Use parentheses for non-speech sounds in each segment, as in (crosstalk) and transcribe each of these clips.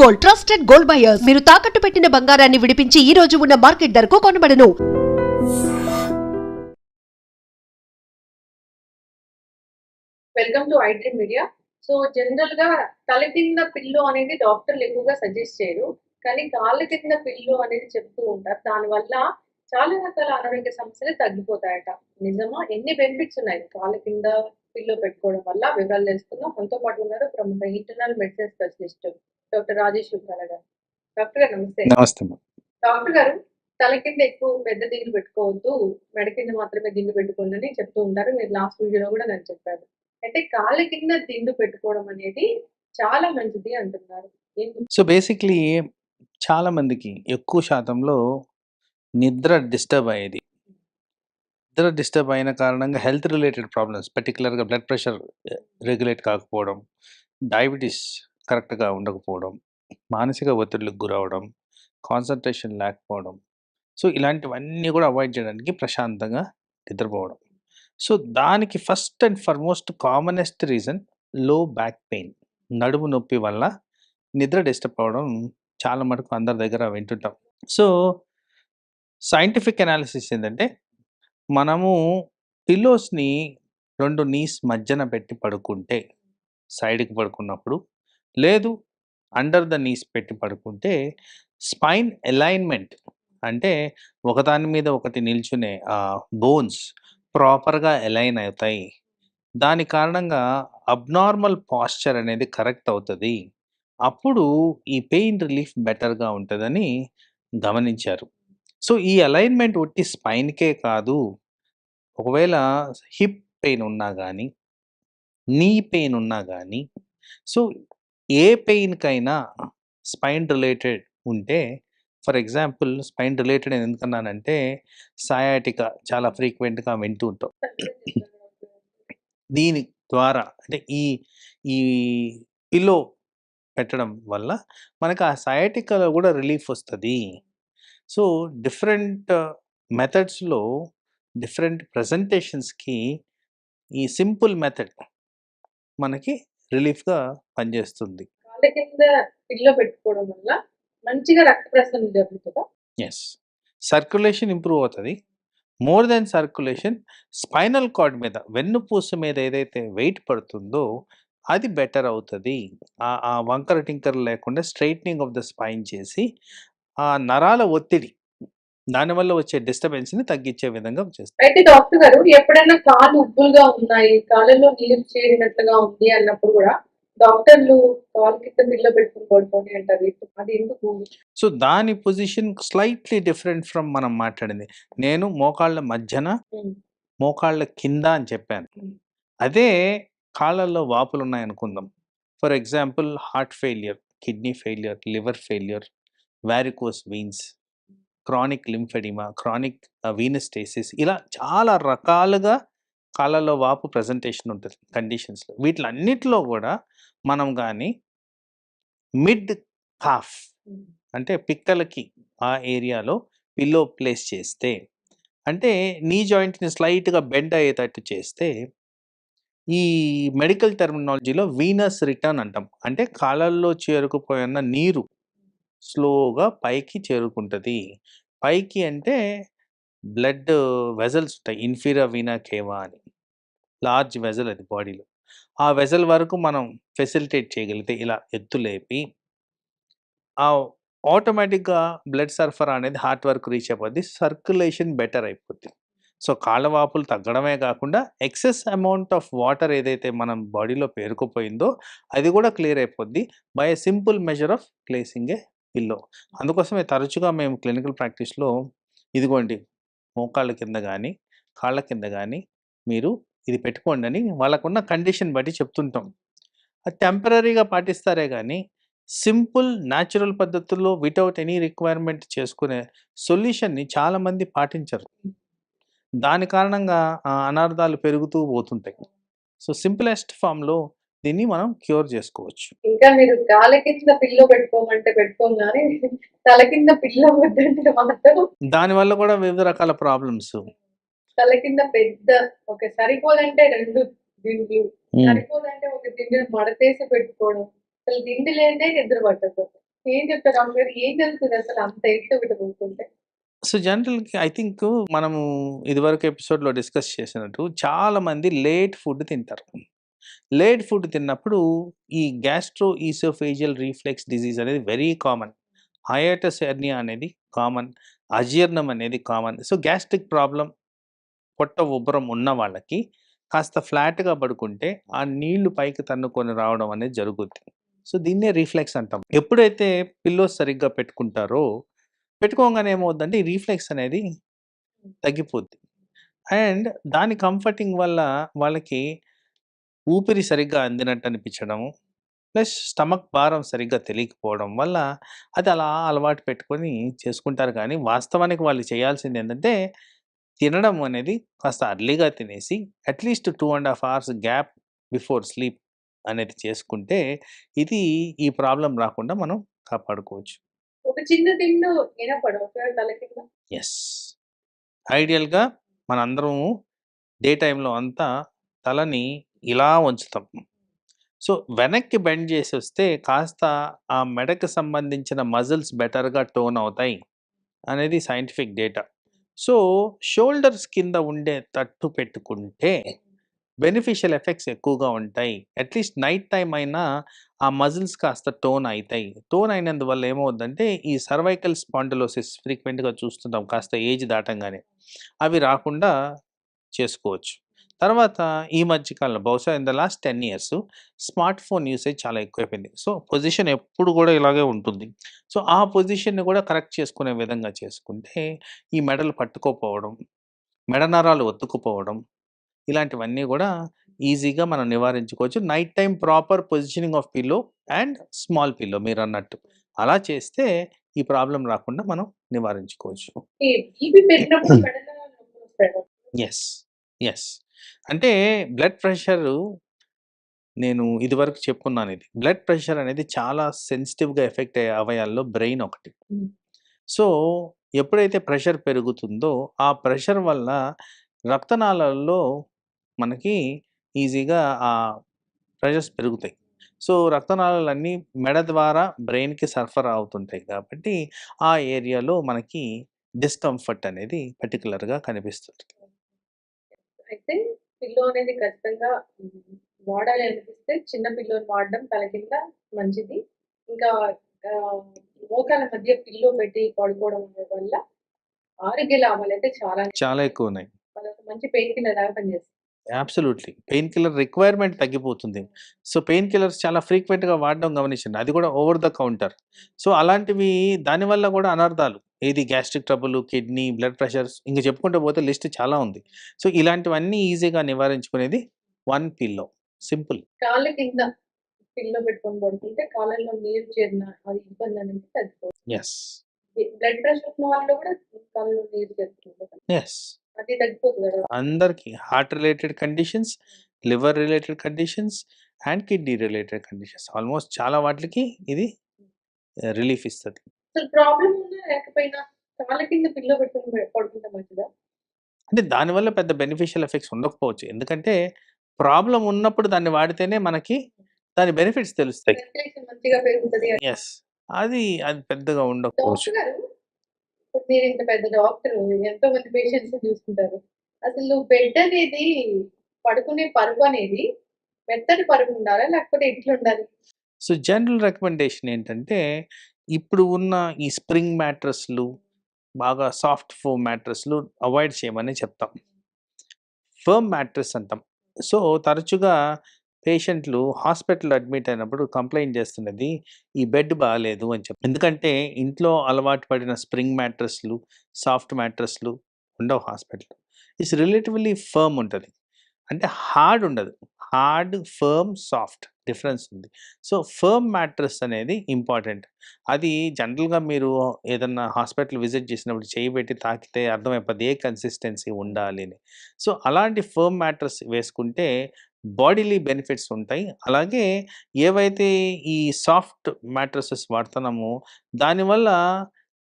Gold trusted gold buyers మీరు తాకట్టు పెట్టిన బంగారాన్ని విడిపించి ఈ రోజు ఉన్న మార్కెట్ ధరకు కొనబడను. Welcome to iDream media so జనరల్గా తల కింద పిల్లు అనేది డాక్టర్లు ఎక్కువగా సజెస్ట్ చేయరు. కానీ కాళ్ళ కింద పిల్లు అనేది చెప్తూ ఉంటారు. దానివల్ల చాలా రకాల అనారోగ్య సమస్యలు తగ్గిపోతాయట. నిజమా? ఎన్ని బెనిఫిట్స్ ఉన్నాయి? కాళ్ళ కింద పిల్లో పెట్టుకోవడం వల్ల వివరాలు తెలుసుకుందాం. మనతో పాటు ఉన్నారు ప్రముఖ internal medicine specialist doctor Rajesh Vikala garu doctor garu నమస్తే. నమస్తే. డాక్టర్ గారు తల కింద ఎక్కువ పెద్ద దిండు పెట్టుకోవద్దు మెడ కింద మాత్రమే దిండు పెట్టుకోండి అని చెప్తూ ఉంటారు. మీరు లాస్ట్ వీడియోలో కూడా నేను చెప్పారు. అయితే కాళ్ళ కింద దిండు పెట్టుకోవడం అనేది చాలా మంచిది అంటున్నారు. సో బేసిక్లీ చాలా మందికి ఎక్కువ శాతంలో నిద్ర డిస్టర్బ్ అయ్యేది. నిద్ర డిస్టర్బ్ అయిన కారణంగా హెల్త్ రిలేటెడ్ ప్రాబ్లమ్స్ పర్టికులర్గా బ్లడ్ ప్రెషర్ రెగ్యులేట్ కాకపోవడం డయాబెటీస్ కరెక్ట్గా ఉండకపోవడం మానసిక ఒత్తిడికి గురవడం కాన్సన్ట్రేషన్ లేకపోవడం. సో ఇలాంటివన్నీ కూడా అవాయిడ్ చేయడానికి ప్రశాంతంగా నిద్రపోవడం. సో దానికి ఫస్ట్ అండ్ ఫర్మోస్ట్ కామనెస్ట్ రీజన్లో బ్యాక్ పెయిన్ నడుము నొప్పి వల్ల నిద్ర డిస్టర్బ్ అవ్వడం చాలా మటుకు అందరి దగ్గర వింటుంటాం. సో సైంటిఫిక్ అనాలిసిస్ ఏంటంటే మనము పిల్లోస్ని రెండు నీస్ మధ్యన పెట్టి పడుకుంటే సైడ్కి పడుకున్నప్పుడు లేదు. అండర్ ద నీస్ పెట్టి పడుకుంటే స్పైన్ అలైన్మెంట్ అంటే ఒకదాని మీద ఒకటి నిల్చునే బోన్స్ ప్రాపర్గా అలైన్ అవుతాయి. దాని కారణంగా అబ్నార్మల్ పాస్చర్ అనేది కరెక్ట్ అవుతుంది. అప్పుడు ఈ పెయిన్ రిలీఫ్ బెటర్గా ఉంటుందని గమనించారు. సో ఈ అలైన్మెంట్ ఒట్టి స్పైన్కే కాదు. ఒకవేళ హిప్ పెయిన్ ఉన్నా కానీ నీ పెయిన్ ఉన్నా కానీ సో ఏ పెయిన్కైనా స్పైన్ రిలేటెడ్ ఉంటే ఫర్ ఎగ్జాంపుల్ స్పైన్ రిలేటెడ్ ఎందుకన్నానంటే సయాటిక చాలా ఫ్రీక్వెంట్గా వింటూ ఉంటాం. దీని ద్వారా అంటే ఈ ఈ పిల్లో పెట్టడం వల్ల మనకు ఆ సయాటికలో కూడా రిలీఫ్ వస్తుంది. సో డిఫరెంట్ మెథడ్స్లో డిఫరెంట్ ప్రజెంటేషన్స్కి ఈ సింపుల్ మెథడ్ మనకి రిలీఫ్గా పనిచేస్తుంది. ఎస్ సర్క్యులేషన్ ఇంప్రూవ్ అవుతుంది. More than circulation spinal cord మీద వెన్నుపూస మీద ఏదైతే వెయిట్ పడుతుందో అది బెటర్ అవుతుంది. ఆ ఆ వంకర టింకర్ లేకుండా స్ట్రైట్నింగ్ ఆఫ్ ద స్పైన్ చేసి ఆ నరాల ఒత్తిడి దానివల్ల వచ్చే డిస్టర్బెన్స్ని తగ్గించే విధంగా చేస్తుంది అయితే డాక్టర్ గారు ఎప్పుడైనా కాళ్ళు ఉబ్బులుగా ఉన్నాయి కాళ్ళలో నీరు చేరినట్లుగా ఉంది అన్నప్పుడు కూడా డాక్టర్లు కాలు కింద పిల్లో పెట్టుకుని పడుకోండి అంటారు. అది ఎందుకు? సో దాని పొజిషన్ స్లైట్లీ డిఫరెంట్ ఫ్రమ్ మనం మాట్లాడింది. నేను మోకాళ్ళ మధ్యన మోకాళ్ళ కింద అని చెప్పాను. అదే కాళ్ళల్లో వాపులు ఉన్నాయనుకుందాం for example heart failure kidney failure liver failure varicose veins chronic lymphoedema chronic venous stasis ఇలా చాలా రకాలుగా కాళ్ళలో వాపు ప్రజెంటేషన్ ఉంటుంది కండిషన్స్లో. వీటిలన్నిటిలో కూడా మనం కానీ మిడ్ కాఫ్ అంటే పిక్కలకి ఆ ఏరియాలో పిల్లో ప్లేస్ చేస్తే అంటే నీ జాయింట్ని స్లైట్గా బెండ్ అయ్యేటట్టు చేస్తే ఈ మెడికల్ టెర్మినాలజీలో వీనస్ రిటర్న్ అంటాం. అంటే కాళ్ళల్లో చేరుకుపోయిన నీరు స్లోగా పైకి చేరుకుంటుంది. పైకి అంటే బ్లడ్ వెజల్స్ ఉంటాయి. ఇన్ఫీరియర్ వీనా కేవా అని. లార్జ్ వెజల్ అది బాడీలో. ఆ వెజల్ వరకు మనం ఫెసిలిటేట్ చేయగలిగితే ఇలా ఎత్తు లేపి ఆ ఆటోమేటిక్గా బ్లడ్ సరఫరా అనేది హార్ట్ వరకు రీచ్ అయిపోద్ది. సర్క్యులేషన్ బెటర్ అయిపోద్ది. సో కాళ్ళ వాపులు తగ్గడమే కాకుండా ఎక్సెస్ అమౌంట్ ఆఫ్ వాటర్ ఏదైతే మనం బాడీలో పేరుకుపోయిందో అది కూడా క్లియర్ అయిపోద్ది. By a simple measure of placing a pillow అందుకోసమే తరచుగా మేము క్లినికల్ ప్రాక్టీస్లో ఇదిగోండి మోకాళ్ళ కింద కానీ కాళ్ళ కింద కానీ మీరు ఇది పెట్టుకోండి అని వాళ్ళకున్న కండిషన్ బట్టి చెప్తుంటాం. అది టెంపరీగా పాటిస్తారే కానీ సింపుల్ న్యాచురల్ పద్ధతుల్లో వితౌట్ ఎనీ రిక్వైర్మెంట్ చేసుకునే సొల్యూషన్ని చాలామంది పాటించరు. దాని కారణంగా ఆ, అనార్థాలు పెరుగుతూ పోతుంటాయి. సో సింపులెస్ట్ ఫామ్లో దీన్ని మనం క్యూర్ చేసుకోవచ్చు ఇంకా మీరు కాళ్ళ కింద పిల్లో పెట్టుకోమంటే పెట్టుకోం కానీ తల కింద పిల్లో వద్దంటే మాత్రం దానివల్ల కూడా వివిధ రకాల ప్రాబ్లమ్స్ తల కింద పెద్ద ఒక సరిపోదంటే రెండు దిండ్లు సరిపోదంటే ఒక దిండుని మడతేసి పెట్టుకోవడం అసలు దిండి లేదే నిద్ర పట్టదు ఏం చెప్తారు డాక్టర్? ఏం జరుగుతది అసలు అంత ఎత్తు పెట్టుకుంటే? సో, జనరల్‌గా ఐ థింక్ మనము ఇదివరకు ఎపిసోడ్‌లో డిస్కస్ చేసినట్టు చాలామంది లేట్ ఫుడ్ తింటారు. లేట్ ఫుడ్ తిన్నప్పుడు ఈ గ్యాస్ట్రో ఈసోఫేజియల్ రీఫ్లెక్స్ డిసీజ్ అనేది వెరీ కామన్. హయాటస్ హెర్నియా అనేది కామన్. అజీర్ణం అనేది కామన్. సో, గ్యాస్ట్రిక్ ప్రాబ్లం పొట్ట ఉబ్బరం ఉన్న వాళ్ళకి కాస్త ఫ్లాట్‌గా పడుకుంటే ఆ నీళ్ళు పైకి తన్నుకొని రావడం అనేది జరుగుద్ది. సో, దీన్నే రిఫ్లెక్స్ అంటాం. ఎప్పుడైతే పిల్లోస్ సరిగ్గా పెట్టుకుంటారో పెట్టుకోగానే ఏమవుద్దంటే ఈ రిఫ్లెక్స్ అనేది తగ్గిపోద్ది. అండ్ దాని కంఫర్టింగ్ వల్ల వాళ్ళకి ఊపిరి సరిగ్గా అందినట్టు అనిపించడము. ప్లస్ స్టమక్ భారం సరిగ్గా తెలియకపోవడం వల్ల అది అలా అలవాటు పెట్టుకొని చేసుకుంటారు కానీ వాస్తవానికి వాళ్ళు చేయాల్సింది ఏందంటే తినడం అనేది కాస్త అర్లీగా తినేసి at least 2 ½ hours gap before sleep అనేది చేసుకుంటే ఇది ఈ ప్రాబ్లమ్ రాకుండా మనం కాపాడుకోవచ్చు. ఒక చిన్న? యెస్. ఐడియల్‌గా మనందరము డే టైమ్‌లో అంతా తలని ఇలా ఉంచుతాం సో, వెనక్కి బెండ్ చేసి వస్తే కాస్త ఆ మెడకు సంబంధించిన మజిల్స్ బెటర్‌గా టోన్ అవుతాయి అనేది సైంటిఫిక్ డేటా. సో, షోల్డర్స్ కింద ఉండే తట్టు పెట్టుకుంటే బెనిఫిషియల్ ఎఫెక్ట్స్ ఎక్కువగా ఉంటాయి. అట్‌లీస్ట్ నైట్ టైం అయినా ఆ మజిల్స్ కాస్త టోన్ అవుతాయి టోన్ అయినందువల్ల ఏమవుద్దంటే ఈ సర్వైకల్ స్పాండిలోసిస్ ఫ్రీక్వెంట్‌గా చూస్తుంటాం కాస్త ఏజ్ దాటంగానే. అవి రాకుండా చేసుకోవచ్చు. తర్వాత ఈ మధ్య కాలంలో బహుశా in the last 10 years smart phone usage చాలా ఎక్కువైపోయింది. సో, పొజిషన్ ఎప్పుడు కూడా ఇలాగే ఉంటుంది. సో, ఆ పొజిషన్‌ని కూడా కరెక్ట్ చేసుకునే విధంగా చేసుకుంటే ఈ మెడలు పట్టుకోపోవడం, మెడ నరాలు ఒత్తుకుపోవడం ఇలాంటివన్నీ కూడా ఈజీగా మనం నివారించుకోవచ్చు. Night time proper positioning of pillow and small pillow మీరన్నట్టు. అలా చేస్తే ఈ ప్రాబ్లమ్ రాకుండా మనం నివారించుకోవచ్చు. ఈ (clears throat) యెస్. అంటే బ్లడ్ ప్రెషరు నేను ఇదివరకు చెప్పుకున్నాను ఇది. బ్లడ్ ప్రెషర్ అనేది చాలా సెన్సిటివ్‌గా ఎఫెక్ట్ అయ్యే అవయాల్లో బ్రెయిన్ ఒకటి. సో, ఎప్పుడైతే ప్రెషర్ పెరుగుతుందో ఆ ప్రెషర్ వల్ల రక్తనాళాల్లో మనకి ఈజీగా ఆ ప్రెషర్స్ పెరుగుతాయి. సో, రక్తనాళాలన్నీ మెడ ద్వారా బ్రెయిన్‌కి సరఫరా అవుతుంటాయి కాబట్టి ఆ ఏరియాలో మనకి డిస్కంఫర్ట్ అనేది పర్టిక్యులర్‌గా కనిపిస్తుంది. అయితే పిల్లో అనేది ఖచ్చితంగా వాడాలి అనిపిస్తే చిన్న పిల్లోని వాడడం తల కింద మంచిది. ఇంకా మోకాళ్ళ మధ్య పిల్లో పెట్టి పడుకోవడం వల్ల ఆరోగ్య లాభాలైతే చాలానే చాలా ఉన్నాయి. ఎక్కువున్నాయి. అదొక మంచి పెయిన్ కిల్లర్ లాగా పనిచేస్తుంది. అబ్సల్యూట్‌లీ. పెయిన్ కిల్లర్ రిక్వైర్మెంట్ తగ్గిపోతుంది. సో, పెయిన్ కిల్లర్స్ చాలా ఫ్రీక్వెంట్‌గా వాడడం గమనించండి. అది కూడా ఓవర్ ద కౌంటర్. సో, అలాంటివి దానివల్ల కూడా అనర్థాలు. ఏది gastric trouble, kidney, blood pressures ఇంక చెప్పుకుంటూ పోతే లిస్ట్ చాలా ఉంది. సో, ఇలాంటివన్నీ ఈజీగా నివారించుకునేది వన్ పిల్లో. సింపుల్. కాళ్ళ కింద పిల్లో పెట్టుకొని పడుకుంటే కాళ్ళలో నీరు చేరిన అది ఇబ్బంది అనేది తగ్గిపోతుంది. యెస్. బ్లడ్ ప్రెషర్ ఉన్న వాళ్ళు కూడా కాళ్ళలో నీరు చేరుతుంది! యెస్. అది తగ్గిపోతుంది! అందరికి heart related conditions, liver related conditions and kidney related conditions almost చాలా వాటిలకి ఇది రిలీఫ్ ఇస్తది. అసలు ప్రాబ్లమ్ ఉన్నా లేకపోయినా కాళ్ళ కింద పిల్లో పెట్టుకొని పడుకుంటే మంచిదా? అంటే దానివల్ల పెద్ద బెనిఫిషియల్ ఎఫెక్ట్స్ ఉండకపోవచ్చు. ఎందుకంటే ప్రాబ్లమ్ ఉన్నప్పుడు దాన్ని వాడితేనే మనకి దాని బెనిఫిట్స్ తెలుస్తాయి. మంచిగా పెరుగుతది. యెస్. అది అది పెద్దగా ఉండకపోవచ్చు. ఇప్పుడు మీరు ఇంత పెద్ద డాక్టర్ ఎంతో మంది పేషెంట్స్‌ని చూసుకుంటారు. అసలు బెడ్ అనేది పడుకునే పరుపు అనేది మెత్తటి పరుపు ఉండాలా? లేకపోతే ఎట్లుండాలి? సో, జనరల్ రికమెండేషన్ ఏంటంటే ఇప్పుడు ఉన్న ఈ స్ప్రింగ్ మ్యాట్రెస్‌లు బాగా సాఫ్ట్ ఫోమ్ మ్యాట్రెస్‌లు అవాయిడ్ చేయమని చెప్తాం. ఫర్మ్ మ్యాట్రెస్ అంటాం. సో, తరచుగా పేషెంట్‌లు హాస్పిటల్ అడ్మిట్ అయినప్పుడు కంప్లైంట్ చేస్తున్నది ఈ బెడ్ బాగాలేదు అని చెప్పి. ఎందుకంటే ఇంట్లో అలవాటు పడిన స్ప్రింగ్ మ్యాట్రెస్‌లు, సాఫ్ట్ మ్యాట్రెస్‌లు ఉండవు హాస్పిటల్ ఇట్స్ రిలేటివ్‌లీ ఫర్మ్ ఉంటుంది అంటే హార్డ్ ఉండదు. హార్డ్, ఫర్మ్, సాఫ్ట్ డిఫరెన్స్ ఉంది. సో, ఫర్మ్ మ్యాట్రెస్ అనేది ఇంపార్టెంట్. అది జనరల్‌గా మీరు ఏదన్నా హాస్పిటల్ విజిట్ చేసినప్పుడు చెయ్యి పెట్టి తాకితే అర్థమైపోద్ది ఏ కన్సిస్టెన్సీ ఉండాలి అని. సో, అలాంటి ఫర్మ్ మ్యాట్రెస్ వేసుకుంటే బాడీలీ బెనిఫిట్స్ ఉంటాయి. అలాగే ఏవైతే ఈ సాఫ్ట్ మ్యాట్రసెస్ వాడుతున్నామో దానివల్ల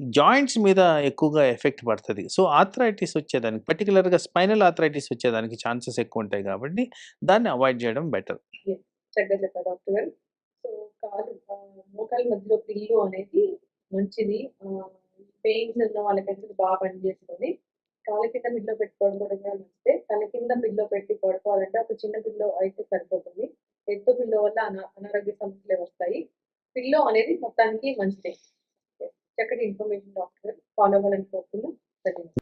జాయింట్స్ మీద ఎక్కువగా ఎఫెక్ట్ పడుతుంది సో, ఆథరైటిస్ వచ్చేదానికి పర్టిక్యులర్‌గా స్పైనల్ ఆథరైటిస్ వచ్చేదానికి ఛాన్సెస్ ఎక్కువ ఉంటాయి కాబట్టి దాన్ని అవాయిడ్ చేయడం బెటర్. చక్కగా చెప్పారు డాక్టర్? గారు. సో, కాలు మోకాలు మధ్యలో పిల్లు అనేది మంచిది. పెయిన్స్ ఉన్న వాళ్ళకైతే బాగా పనిచేస్తుంది. కాళ్ళ కింద పిల్లో పెట్టి పడుకోవడం కూడా మంచిదే. తల కింద పిల్లో పెట్టి పడుకోవాలంటే ఒక చిన్న పిల్లో అయితే సరిపోతుంది. ఎత్తు పిల్లో వల్ల అనారోగ్య సమస్యలు వస్తాయి. పిల్లో అనేది మొత్తానికి మంచిదే. చక్కటి ఇన్ఫర్మేషన్ డాక్టర్. ఫాలో అవ్వాలని కోరుతున్నాను ధన్యవాదాలు.